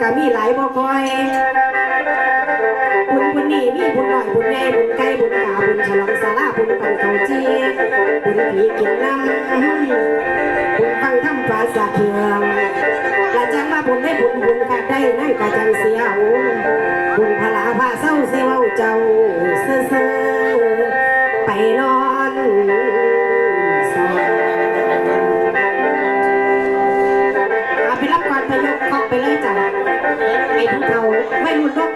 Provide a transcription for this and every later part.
ก็มีหลายบ่คอยบุญบุญนี่มีบุญหน่อยบุญใหญ่บุญไก่บุญกาบุญฉลองสาราบุญปันเขาจีบุญผีกินน้ำบุญฟังทำภาษาเทืองละจังมาบุญได้บุญบุญกาได้นั่งกาจังเสียวบุญพลาพาเศร้าเสียวเจ้าเซ่อเซ่อไปนอ ไอ้ผู้เขาไม่รู้นก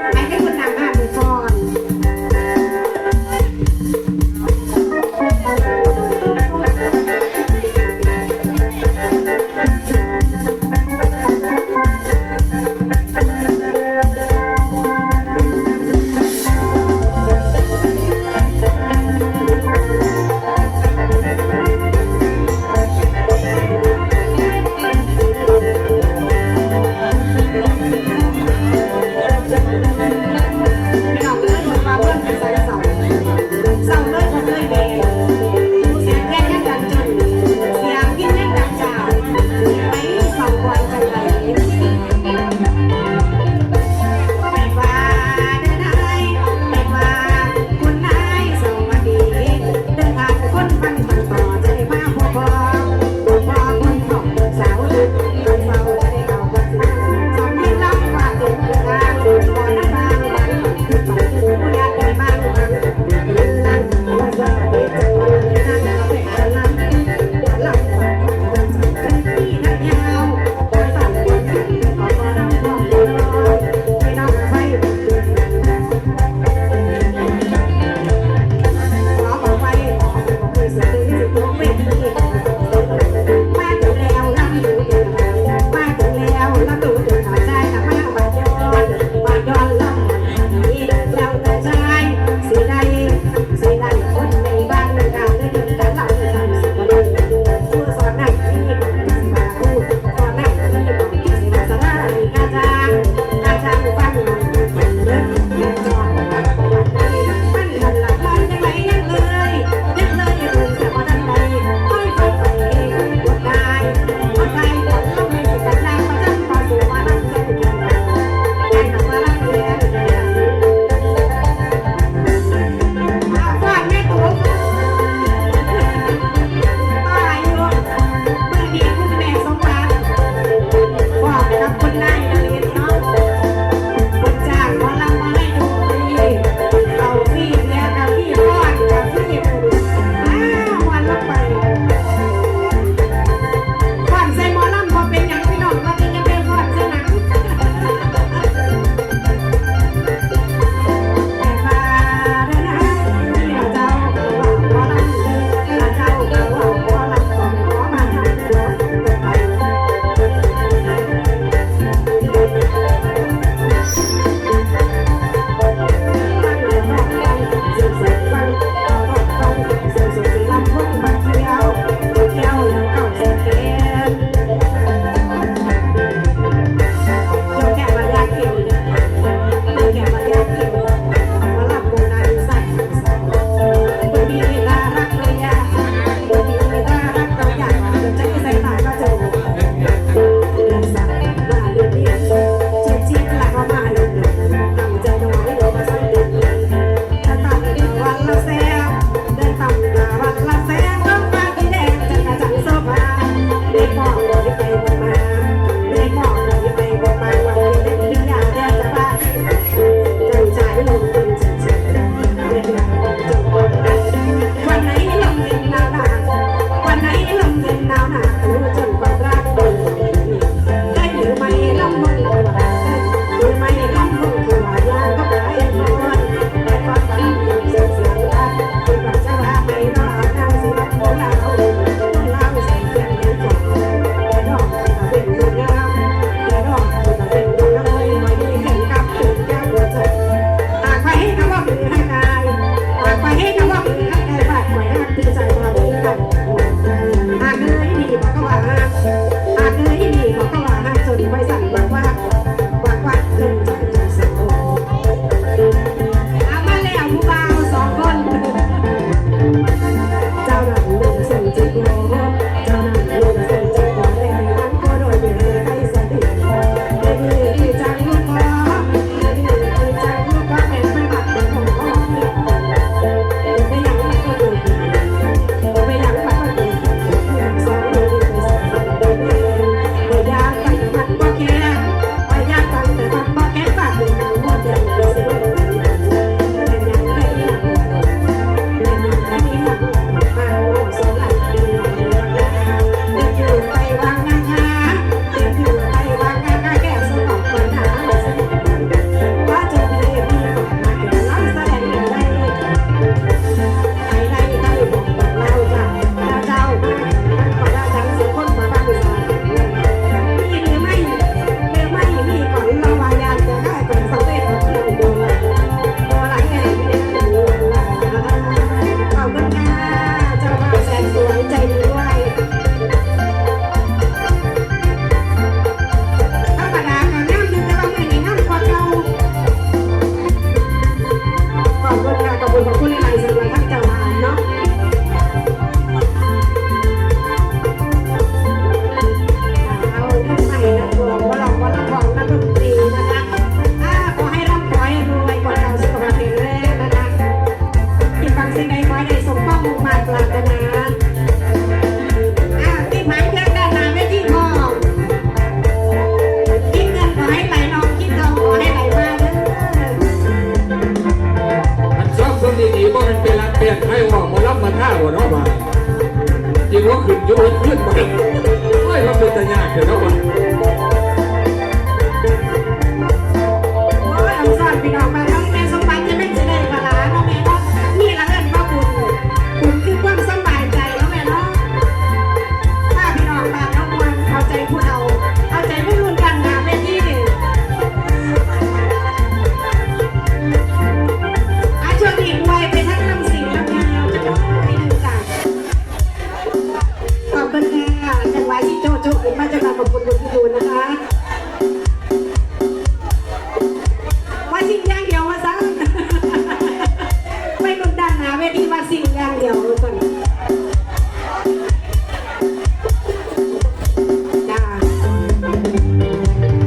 Bye.